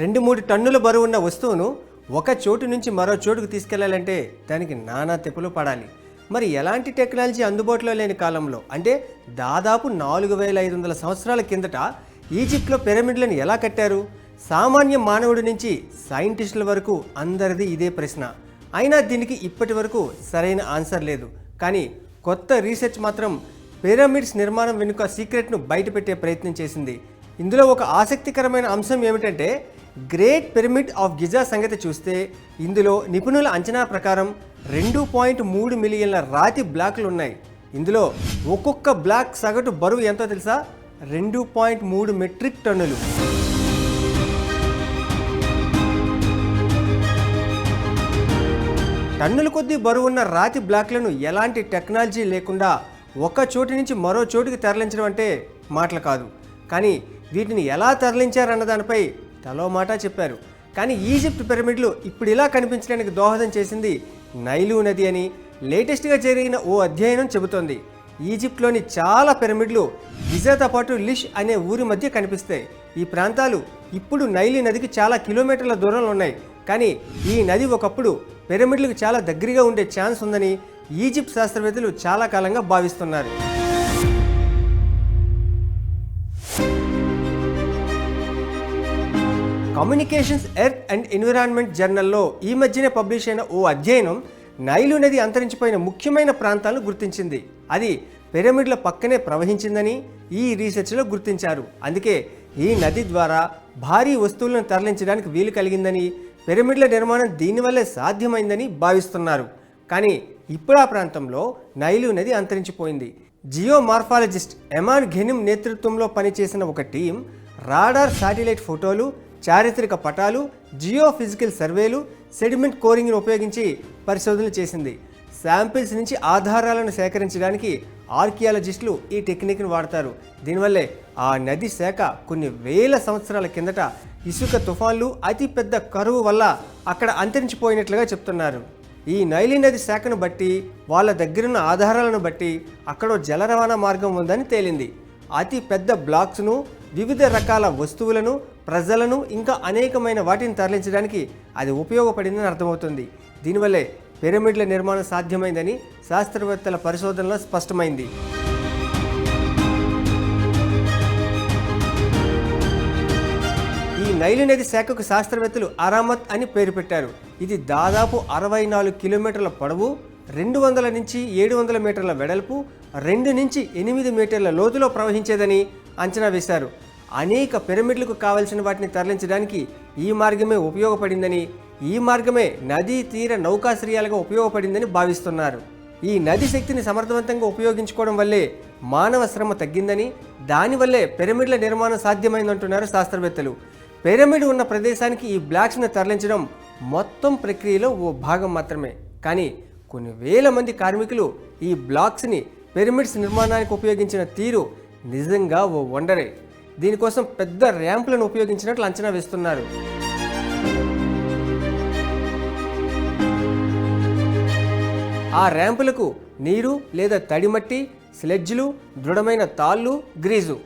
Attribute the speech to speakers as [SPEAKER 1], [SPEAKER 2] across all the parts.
[SPEAKER 1] రెండు మూడు టన్నుల బరువు ఉన్న వస్తువును ఒక చోటు నుంచి మరో చోటుకు తీసుకెళ్ళాలంటే దానికి నానా తెప్పులు పడాలి. మరి ఎలాంటి టెక్నాలజీ అందుబాటులో లేని కాలంలో అంటే దాదాపు నాలుగు వేల ఐదు వందల సంవత్సరాల కిందట ఈజిప్ట్లో పిరమిడ్లను ఎలా కట్టారు? సామాన్య మానవుడి నుంచి సైంటిస్టుల వరకు అందరిది ఇదే ప్రశ్న. అయినా దీనికి ఇప్పటి వరకు సరైన ఆన్సర్ లేదు. కానీ కొత్త రీసెర్చ్ మాత్రం పిరమిడ్స్ నిర్మాణం వెనుక సీక్రెట్ను బయటపెట్టే ప్రయత్నం చేసింది. ఇందులో ఒక ఆసక్తికరమైన అంశం ఏమిటంటే గ్రేట్ పిరమిడ్ ఆఫ్ గిజా సంగతి చూస్తే ఇందులో నిపుణుల అంచనా ప్రకారం రెండు పాయింట్ మూడు మిలియన్ల రాతి బ్లాక్లు ఉన్నాయి. ఇందులో ఒక్కొక్క బ్లాక్ సగటు బరువు ఎంతో తెలుసా? రెండు పాయింట్ మూడు మెట్రిక్ టన్నులు. టన్నుల కొద్దీ బరువున్న రాతి బ్లాక్లను ఎలాంటి టెక్నాలజీ లేకుండా ఒక చోటు నుంచి మరో చోటుకి తరలించడం అంటే మాటలు కాదు. కానీ వీటిని ఎలా తరలించారన్న దానిపై తలో మాట చెప్పారు. కానీ ఈజిప్ట్ పిరమిడ్లు ఇప్పుడు ఇలా కనిపించడానికి దోహదం చేసింది నైలు నది అని లేటెస్ట్గా జరిగిన ఓ అధ్యయనం చెబుతోంది. ఈజిప్ట్లోని చాలా పిరమిడ్లు గిజాతో పాటు లిష్ అనే ఊరి మధ్య కనిపిస్తాయి. ఈ ప్రాంతాలు ఇప్పుడు నైలి నదికి చాలా కిలోమీటర్ల దూరంలో ఉన్నాయి. కానీ ఈ నది ఒకప్పుడు పిరమిడ్లకు చాలా దగ్గరగా ఉండే ఛాన్స్ ఉందని ఈజిప్ట్ శాస్త్రవేత్తలు చాలా కాలంగా భావిస్తున్నారు. కమ్యూనికేషన్స్ ఎర్త్ అండ్ ఎన్విరాన్మెంట్ జర్నల్లో ఈ మధ్యనే పబ్లిష్ అయిన ఓ అధ్యయనం నైలు నది అంతరించిపోయిన ముఖ్యమైన ప్రాంతాలను గుర్తించింది. అది పిరమిడ్ల పక్కనే ప్రవహించిందని ఈ రీసెర్చ్లో గుర్తించారు. అందుకే ఈ నది ద్వారా భారీ వస్తువులను తరలించడానికి వీలు కలిగిందని పిరమిడ్ల నిర్మాణం దీనివల్లే సాధ్యమైందని భావిస్తున్నారు. కానీ ఇప్పుడు ఆ ప్రాంతంలో నైలు నది అంతరించిపోయింది. జియో మార్ఫాలజిస్ట్ ఎమాన్ ఘెనిమ్ నేతృత్వంలో పనిచేసిన ఒక టీం రాడార్ శాటిలైట్ ఫోటోలు చారిత్రక పటాలు జియో ఫిజికల్ సర్వేలు సెడిమెంట్ కోరింగ్ను ఉపయోగించి పరిశోధనలు చేసింది. శాంపిల్స్ నుంచి ఆధారాలను సేకరించడానికి ఆర్కియాలజిస్టులు ఈ టెక్నిక్ను వాడతారు. దీనివల్లే ఆ నది శాఖ కొన్ని వేల సంవత్సరాల కిందట ఇసుక తుఫాన్లు అతిపెద్ద కరువు వల్ల అక్కడ అంతరించిపోయినట్లుగా చెప్తున్నారు. ఈ నైలి నది శాఖను బట్టి వాళ్ళ దగ్గరున్న ఆధారాలను బట్టి అక్కడ జల రవాణా మార్గం ఉందని తేలింది. అతి పెద్ద బ్లాక్స్ను వివిధ రకాల వస్తువులను ప్రజలను ఇంకా అనేకమైన వాటిని తరలించడానికి అది ఉపయోగపడిందని అర్థమవుతుంది. దీనివల్లే పిరమిడ్ల నిర్మాణం సాధ్యమైందని శాస్త్రవేత్తల పరిశోధనలో స్పష్టమైంది. ఈ నైలు నది శాఖకు శాస్త్రవేత్తలు అరామత్ అని పేరు పెట్టారు. ఇది దాదాపు అరవై నాలుగు కిలోమీటర్ల పొడవు రెండు వందల నుంచి ఏడు వందల మీటర్ల వెడల్పు రెండు నుంచి ఎనిమిది మీటర్ల లోతులో ప్రవహించేదని అంచనా వేశారు. అనేక పిరమిడ్లకు కావలసిన వాటిని తరలించడానికి ఈ మార్గమే ఉపయోగపడిందని ఈ మార్గమే నదీ తీర నౌకాశ్రయాలుగా ఉపయోగపడిందని భావిస్తున్నారు. ఈ నది శక్తిని సమర్థవంతంగా ఉపయోగించుకోవడం వల్లే మానవ శ్రమ తగ్గిందని దానివల్లే పిరమిడ్ల నిర్మాణం సాధ్యమైందంటున్నారు శాస్త్రవేత్తలు. పిరమిడ్ ఉన్న ప్రదేశానికి ఈ బ్లాక్స్ను తరలించడం మొత్తం ప్రక్రియలో ఓ భాగం మాత్రమే. కానీ కొన్ని వేల మంది కార్మికులు ఈ బ్లాక్స్ని పిరమిడ్స్ నిర్మాణానికి ఉపయోగించిన తీరు నిజంగా ఓ వండరే. దీనికోసం పెద్ద ర్యాంపులను ఉపయోగించినట్లు అంచనా వేస్తున్నారు. ఆ ర్యాంపులకు నీరు లేదా తడిమట్టి స్లెడ్జ్లు దృఢమైన తాళ్ళు గ్రీజు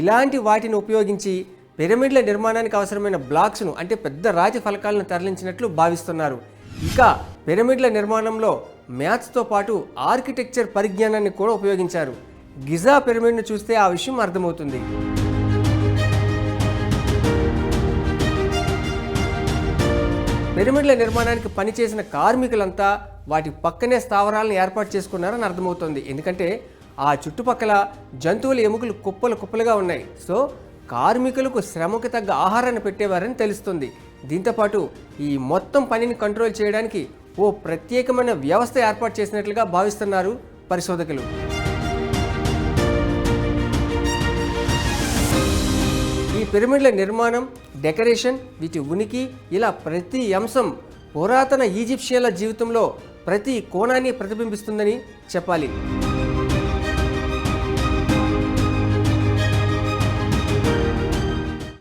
[SPEAKER 1] ఇలాంటి వాటిని ఉపయోగించి పిరమిడ్ల నిర్మాణానికి అవసరమైన బ్లాక్స్ను అంటే పెద్ద రాతి ఫలకాలను తరలించినట్లు భావిస్తున్నారు. ఇక పిరమిడ్ల నిర్మాణంలో మ్యాథ్స్తో పాటు ఆర్కిటెక్చర్ పరిజ్ఞానాన్ని కూడా ఉపయోగించారు. గిజా పిరమిడ్ను చూస్తే ఆ విషయం అర్థమవుతుంది. పిరమిడ్ల నిర్మాణానికి పనిచేసిన కార్మికులంతా వాటి పక్కనే స్థావరాలను ఏర్పాటు చేసుకున్నారని అర్థమవుతోంది. ఎందుకంటే ఆ చుట్టుపక్కల జంతువుల ఎముకలు కుప్పలు కుప్పలుగా ఉన్నాయి. సో కార్మికులకు శ్రమకు తగ్గ ఆహారాన్ని పెట్టేవారని తెలుస్తుంది. దీంతోపాటు ఈ మొత్తం పనిని కంట్రోల్ చేయడానికి ఓ ప్రత్యేకమైన వ్యవస్థ ఏర్పాటు చేసినట్లుగా భావిస్తున్నారు పరిశోధకులు. పిరమిడ్ల నిర్మాణం డెకరేషన్ వీటి ఉనికి ఇలా ప్రతి అంశం పురాతన ఈజిప్షియన్ల జీవితంలో ప్రతి కోణాన్ని ప్రతిబింబిస్తుందని చెప్పాలి.